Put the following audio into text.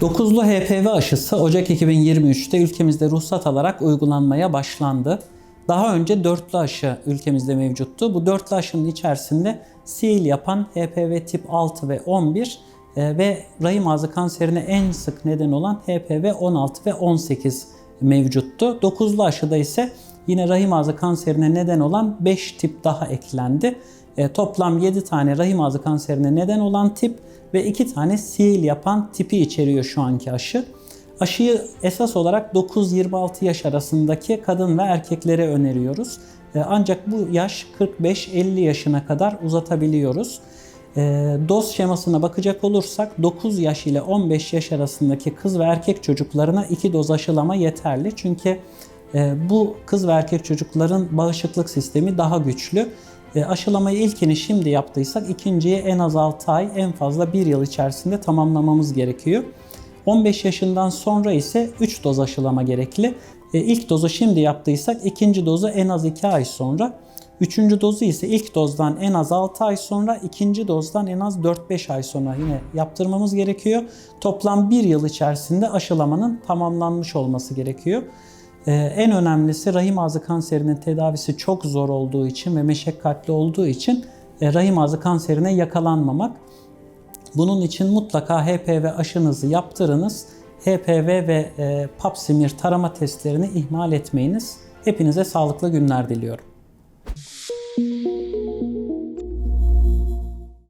Dokuzlu HPV aşısı Ocak 2023'te ülkemizde ruhsat alarak uygulanmaya başlandı. Daha önce dörtlü aşı ülkemizde mevcuttu. Bu dörtlü aşının içerisinde sil yapan HPV tip 6 ve 11 e, ve rahim ağzı kanserine en sık neden olan HPV 16 ve 18 mevcuttu. Dokuzlu aşıda ise yine rahim ağzı kanserine neden olan 5 tip daha eklendi. E, toplam 7 tane rahim ağzı kanserine neden olan tip ve 2 tane sil yapan tipi içeriyor şu anki aşı. Aşıyı esas olarak 9-26 yaş arasındaki kadın ve erkeklere öneriyoruz. E, ancak bu yaş 45-50 yaşına kadar uzatabiliyoruz. E, doz şemasına bakacak olursak 9 yaş ile 15 yaş arasındaki kız ve erkek çocuklarına 2 doz aşılama yeterli. Çünkü e, bu kız ve erkek çocukların bağışıklık sistemi daha güçlü. E, aşılamayı ilkini şimdi yaptıysak ikinciyi en az 6 ay en fazla 1 yıl içerisinde tamamlamamız gerekiyor. 15 yaşından sonra ise 3 doz aşılama gerekli. E, ilk dozu şimdi yaptıysak ikinci dozu en az 2 ay sonra. Üçüncü dozu ise ilk dozdan en az 6 ay sonra, ikinci dozdan en az 4-5 ay sonra yine yaptırmamız gerekiyor. Toplam 1 yıl içerisinde aşılamanın tamamlanmış olması gerekiyor. Ee, en önemlisi rahim ağzı kanserinin tedavisi çok zor olduğu için ve meşakkatli olduğu için e, rahim ağzı kanserine yakalanmamak. Bunun için mutlaka HPV aşınızı yaptırınız. HPV ve e, pap smear tarama testlerini ihmal etmeyiniz. Hepinize sağlıklı günler diliyorum.